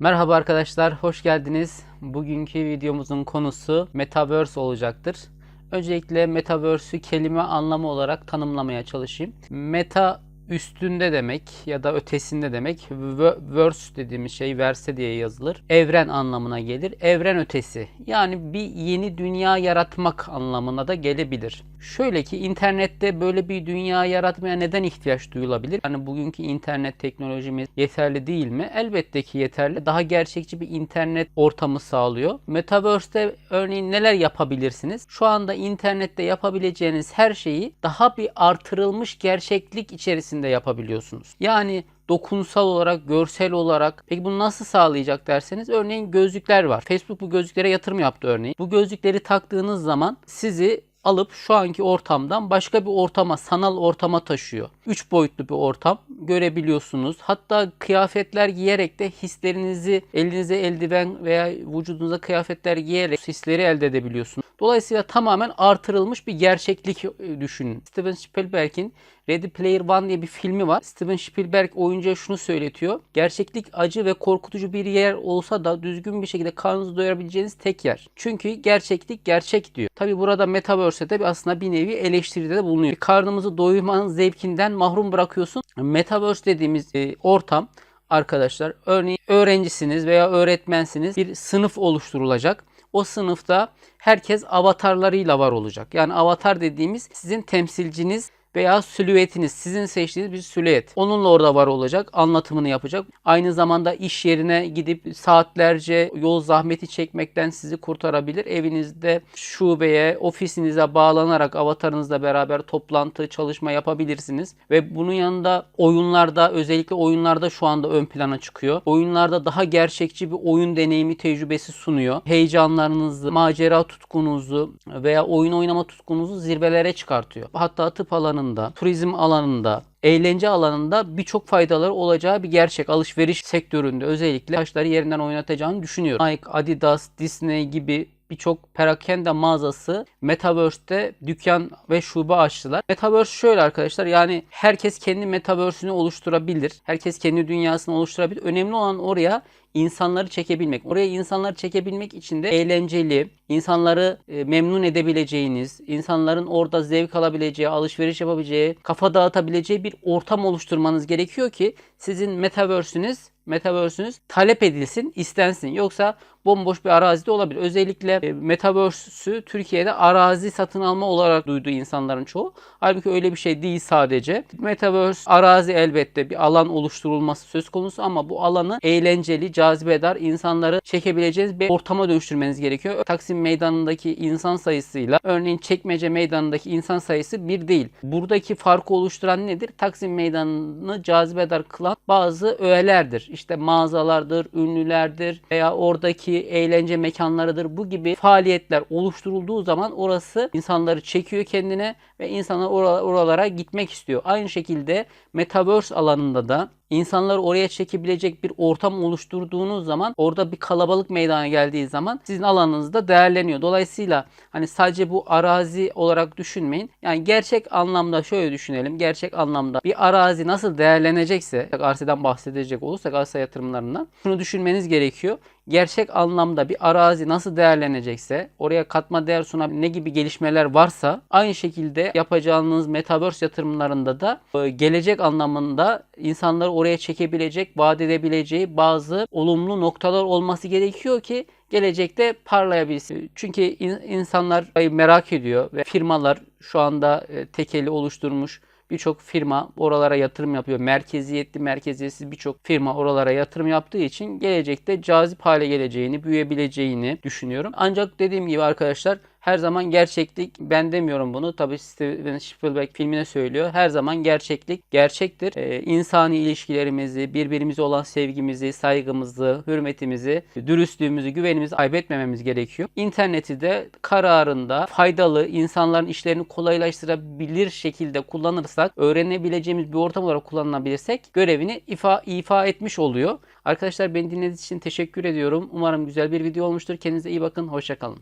Merhaba arkadaşlar, hoş geldiniz. Bugünkü videomuzun konusu Metaverse olacaktır. Öncelikle Metaverse'ü kelime anlamı olarak tanımlamaya çalışayım. Meta üstünde demek ya da ötesinde demek. Ve- Verse dediğimiz şey verse diye yazılır. Evren anlamına gelir. Evren ötesi. Yani bir yeni dünya yaratmak anlamına da gelebilir. Şöyle ki internette böyle bir dünya yaratmaya neden ihtiyaç duyulabilir? Hani bugünkü internet teknolojimiz yeterli değil mi? Elbette ki yeterli. Daha gerçekçi bir internet ortamı sağlıyor. Metaverse'te örneğin neler yapabilirsiniz? Şu anda internette yapabileceğiniz her şeyi daha bir artırılmış gerçeklik içerisinde yapabiliyorsunuz. Yani dokunsal olarak, görsel olarak. Peki bunu nasıl sağlayacak derseniz örneğin gözlükler var. Facebook bu gözlüklere yatırım yaptı örneğin. Bu gözlükleri taktığınız zaman sizi alıp şu anki ortamdan başka bir ortama, sanal ortama taşıyor. 3 boyutlu bir ortam görebiliyorsunuz. Hatta kıyafetler giyerek de hislerinizi elinize eldiven veya vücudunuza kıyafetler giyerek hisleri elde edebiliyorsunuz. Dolayısıyla tamamen artırılmış bir gerçeklik e, düşünün. Steven Spielberg'in Ready Player One diye bir filmi var. Steven Spielberg oyuncuya şunu söyletiyor. Gerçeklik acı ve korkutucu bir yer olsa da düzgün bir şekilde karnınızı doyurabileceğiniz tek yer. Çünkü gerçeklik gerçek diyor. Tabi burada Metaverse'de bir aslında bir nevi eleştiride de bulunuyor. Karnımızı doyurmanın zevkinden mahrum bırakıyorsun. Metaverse dediğimiz e, ortam arkadaşlar örneğin öğrencisiniz veya öğretmensiniz bir sınıf oluşturulacak. O sınıfta herkes avatarlarıyla var olacak. Yani avatar dediğimiz sizin temsilciniz veya silüetiniz, sizin seçtiğiniz bir silüet. Onunla orada var olacak, anlatımını yapacak. Aynı zamanda iş yerine gidip saatlerce yol zahmeti çekmekten sizi kurtarabilir. Evinizde şubeye, ofisinize bağlanarak avatarınızla beraber toplantı, çalışma yapabilirsiniz. Ve bunun yanında oyunlarda, özellikle oyunlarda şu anda ön plana çıkıyor. Oyunlarda daha gerçekçi bir oyun deneyimi tecrübesi sunuyor. Heyecanlarınızı, macera tutkunuzu veya oyun oynama tutkunuzu zirvelere çıkartıyor. Hatta tıp alanında, turizm alanında, eğlence alanında birçok faydaları olacağı bir gerçek. Alışveriş sektöründe özellikle taşları yerinden oynatacağını düşünüyorum. Nike, Adidas, Disney gibi birçok perakende mağazası Metaverse'te dükkan ve şube açtılar. Metaverse şöyle arkadaşlar yani herkes kendi Metaverse'ünü oluşturabilir. Herkes kendi dünyasını oluşturabilir. Önemli olan oraya insanları çekebilmek. Oraya insanları çekebilmek için de eğlenceli, insanları e, memnun edebileceğiniz, insanların orada zevk alabileceği, alışveriş yapabileceği, kafa dağıtabileceği bir ortam oluşturmanız gerekiyor ki sizin metaverse'ünüz Metaverse'ünüz talep edilsin, istensin. Yoksa bomboş bir arazide olabilir. Özellikle e, Metaverse'ü Türkiye'de arazi satın alma olarak duyduğu insanların çoğu. Halbuki öyle bir şey değil sadece. Metaverse arazi elbette bir alan oluşturulması söz konusu ama bu alanı eğlenceli, cazibedar, insanları çekebileceğiniz bir ortama dönüştürmeniz gerekiyor. Taksim Meydanı'ndaki insan sayısıyla örneğin Çekmece Meydanı'ndaki insan sayısı bir değil. Buradaki farkı oluşturan nedir? Taksim Meydanı'nı cazibedar kılan bazı öğelerdir. İşte mağazalardır, ünlülerdir veya oradaki eğlence mekanlarıdır. Bu gibi faaliyetler oluşturulduğu zaman orası insanları çekiyor kendine ve insanlar ora- oralara gitmek istiyor. Aynı şekilde Metaverse alanında da İnsanları oraya çekebilecek bir ortam oluşturduğunuz zaman orada bir kalabalık meydana geldiği zaman sizin alanınızda değerleniyor. Dolayısıyla hani sadece bu arazi olarak düşünmeyin. Yani gerçek anlamda şöyle düşünelim. Gerçek anlamda bir arazi nasıl değerlenecekse arseden bahsedecek olursak arsa yatırımlarından şunu düşünmeniz gerekiyor. Gerçek anlamda bir arazi nasıl değerlenecekse oraya katma değer sunabilen ne gibi gelişmeler varsa aynı şekilde yapacağınız metaverse yatırımlarında da e, gelecek anlamında insanları oraya çekebilecek, vaat edebileceği bazı olumlu noktalar olması gerekiyor ki gelecekte parlayabilsin. Çünkü in- insanlar merak ediyor ve firmalar şu anda e, tekeli oluşturmuş birçok firma oralara yatırım yapıyor. Merkeziyetli, merkeziyetsiz birçok firma oralara yatırım yaptığı için gelecekte cazip hale geleceğini, büyüyebileceğini düşünüyorum. Ancak dediğim gibi arkadaşlar her zaman gerçeklik ben demiyorum bunu. Tabii Steven Spielberg filmine söylüyor. Her zaman gerçeklik gerçektir. Ee, insani ilişkilerimizi, birbirimize olan sevgimizi, saygımızı, hürmetimizi, dürüstlüğümüzü, güvenimizi kaybetmememiz gerekiyor. İnterneti de kararında faydalı, insanların işlerini kolaylaştırabilir şekilde kullanırsak, öğrenebileceğimiz bir ortam olarak kullanabilirsek görevini ifa, ifa etmiş oluyor. Arkadaşlar beni dinlediğiniz için teşekkür ediyorum. Umarım güzel bir video olmuştur. Kendinize iyi bakın. Hoşçakalın.